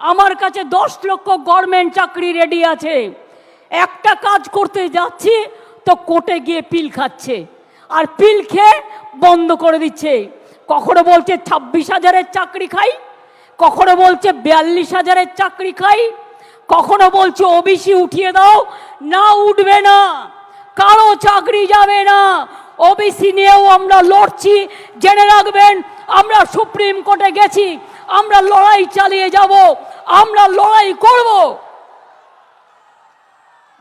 আমার কাছে দশ লক্ষ গভর্নমেন্ট চাকরি রেডি আছে। একটা কাজ করতে যাচ্ছি, তো কোর্টে গিয়ে পিল খাচ্ছে। আর পিল খেয়ে বন্ধ করে দিচ্ছে। কখনো বলছে ছাব্বিশ হাজারের চাকরি খাই, কখনো বলছে বিয়াল্লিশ হাজারের চাকরি খাই, কখনো বলছে ওবিসি উঠিয়ে দাও। না, উঠবে না। কারও চাকরি যাবে না। ওবিসি নিয়েও আমরা লড়ছি, জেনে রাখবেন, আমরা সুপ্রিম কোর্টে গেছি, আমরা লড়াই চালিয়ে যাব। আমরা লড়াই করব।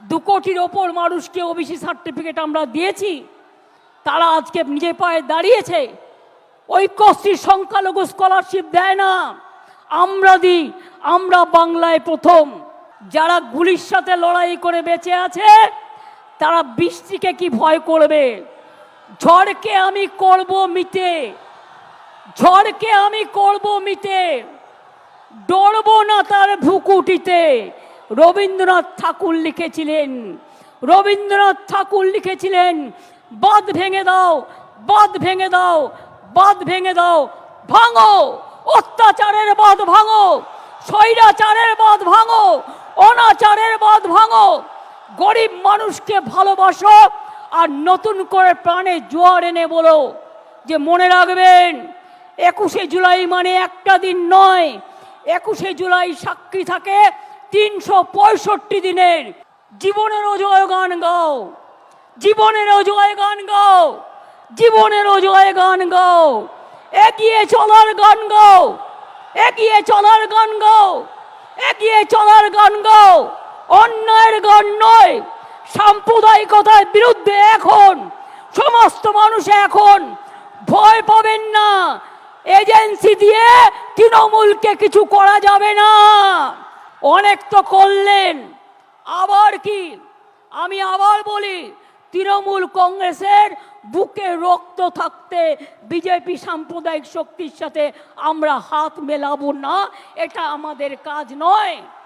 দু কোটির ওপর মানুষকে ওবিসি সার্টিফিকেট আমরা দিয়েছি। তারা আজকে নিজের পায়ে দাঁড়িয়েছে। ঐক্যশ্রী সংখ্যালঘু স্কলারশিপ দেয় না। আমরা দিই, আমরা বাংলায় প্রথম। যারা গুলির সাথে লড়াই করে বেঁচে আছে, তারা বৃষ্টিকে কি ভয় করবে? ঝড়কে আমি করব মিটে ঝড়কে আমি করব মিটে ডরবো না তার ভুকুটিতে রবীন্দ্রনাথ ঠাকুর লিখেছিলেন, রবীন্দ্রনাথ ঠাকুর লিখেছিলেন, বাঁধ ভেঙে দাও, বাঁধ ভেঙে দাও, বাঁধ ভেঙে দাও, ভাঙো, অত্যাচারের বাঁধ ভাঙো, স্বৈরাচারের বাঁধ ভাঙো, অনাচারের বাঁধ ভাঙো। গরিব মানুষকে ভালোবাসো আর নতুন করে প্রাণে জোয়ার এনে বলো যে, মনে রাখবেন, একুশে জুলাই মানে একটা দিন নয় একুশে জুলাই সাক্ষী থাকে তিনশো পঁয়ষট্টি দিনের। জীবনেরও জয় গান গাও। জীবনেরও জয় গান গাও। জীবনেরও জয় গান গাও। এগিয়ে চলার গান গাও। এগিয়ে চলার গান গাও। এগিয়ে চলার গান গাও। অন্যায়ের গান নয়। সাম্প্রদায়িকতার বিরুদ্ধে এখন, সমস্ত মানুষ এখন এজেন্সি দিয়ে তৃণমূলকে কিছু করা যাবে না। অনেক তো করলেন। আবার কি? আমি আবার বলি, তৃণমূল কংগ্রেসের বুকে রক্ত থাকতে বিজেপি সাম্প্রদায়িক শক্তির সাথে আমরা হাত মেলাবো না, এটা আমাদের কাজ নয়।